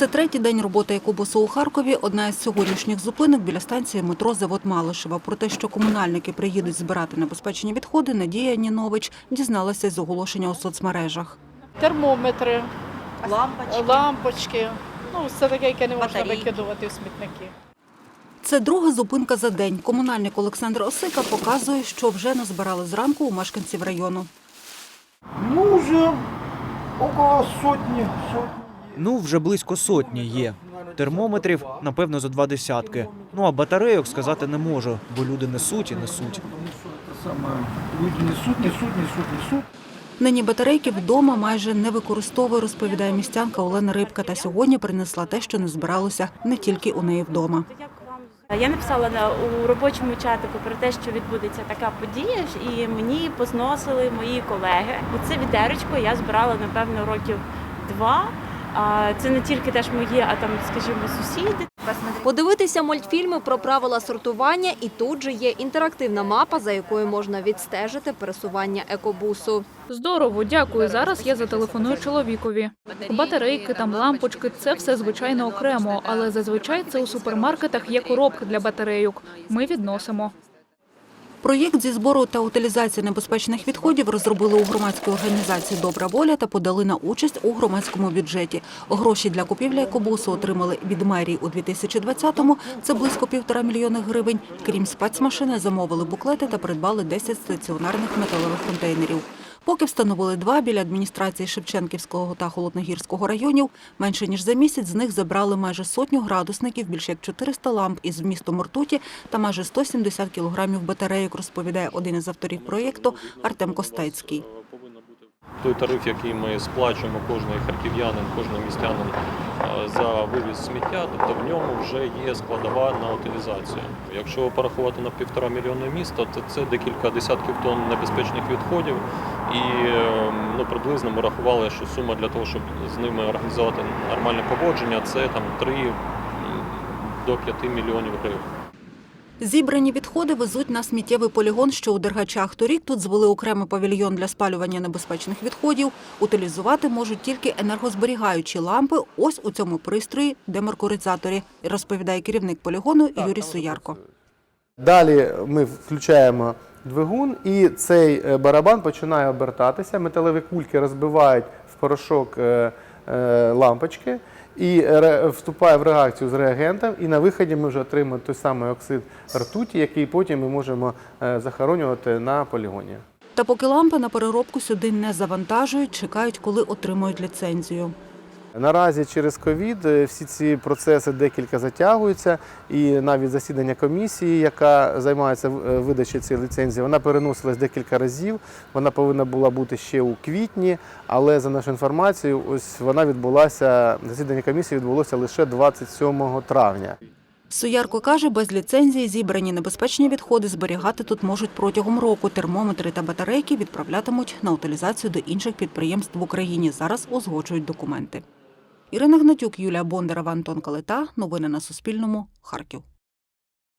Це третій день роботи екобусу у Харкові. Одна із сьогоднішніх зупинок біля станції метро Завод Малишева. Про те, що комунальники приїдуть збирати небезпечні відходи, Надія Нінович дізналася з оголошення у соцмережах. термометри, Лампочки. лампочки. Ну, все таке, яке не можна Батарейки. викидувати в смітники. Це друга зупинка за день. Комунальник Олександр Осика показує, що вже назбирали зранку у мешканців району. Ну, уже около сотні. сотні. Ну, вже близько сотні є. Термометрів, напевно, за два десятки. Ну а батарейок сказати не можу, бо люди несуть і несуть. Люди несуть, несуть, несуть, несуть. Нині батарейки вдома майже не використовує, розповідає містянка Олена Рибка. Та сьогодні принесла те, що не збиралося не тільки у неї вдома. Я написала у робочому чатику про те, що відбудеться така подія, і мені позносили мої колеги. Оце відеречко я збирала напевно років два. А це не тільки теж мої, а там, скажімо, сусіди. Подивитися мультфільми про правила сортування, і тут же є інтерактивна мапа, за якою можна відстежити пересування екобусу. Здорово, дякую. Зараз я зателефоную чоловікові. Батарейки, там лампочки це все звичайно окремо, але зазвичай це у супермаркетах є коробки для батарейок. Ми відносимо. Проєкт зі збору та утилізації небезпечних відходів розробили у громадській організації Добра воля та подали на участь у громадському бюджеті. Гроші для купівлі екобусу отримали від мерії у 2020-му. Це близько півтора мільйони гривень. Крім спецмашини, замовили буклети та придбали 10 стаціонарних металевих контейнерів. Поки встановили два біля адміністрації Шевченківського та Холодногірського районів, менше ніж за місяць з них забрали майже сотню градусників, більше як 400 ламп із вмістом ртуті та майже 170 кілограмів батарейок, розповідає один із авторів проєкту Артем Костецький. той тариф, який ми сплачуємо кожний харків'янин, кожний містянин за вивіз сміття, тобто в ньому вже є складова на утилізацію. Якщо порахувати на півтора мільйона міста, то це декілька десятків тонн небезпечних відходів. І е, ну, приблизно ми рахували, що сума для того, щоб з ними організувати нормальне поводження, це там 3 до 5 мільйонів гривень. Зібрані відходи везуть на сміттєвий полігон, що у Дергачах. Торік тут звели окремий павільйон для спалювання небезпечних відходів. Утилізувати можуть тільки енергозберігаючі лампи. Ось у цьому пристрої демеркуризаторі, розповідає керівник полігону Юрій Суярко. Далі ми включаємо двигун, і цей е, барабан починає обертатися. Металеві кульки розбивають в порошок е, е, лампочки і вступає в реакцію з реагентом. І на виході ми вже отримуємо той самий оксид ртуті, який потім ми можемо е, захоронювати на полігоні. Та поки лампи на переробку сюди не завантажують, чекають, коли отримують ліцензію. Наразі через ковід е, всі ці процеси декілька затягуються, і навіть засідання комісії, яка займається е, видачею цієї ліцензії, вона переносилась декілька разів. Вона повинна була бути ще у квітні, але за нашою інформацією, ось вона відбулася. Засідання комісії відбулося лише 27 травня. Суярко каже, без ліцензії зібрані небезпечні відходи зберігати тут можуть протягом року. Термометри та батарейки відправлятимуть на утилізацію до інших підприємств в Україні. Зараз узгоджують документи. Ірина Гнатюк, Юлія Бондарова, Антон Калита. Новини на Суспільному. Харків.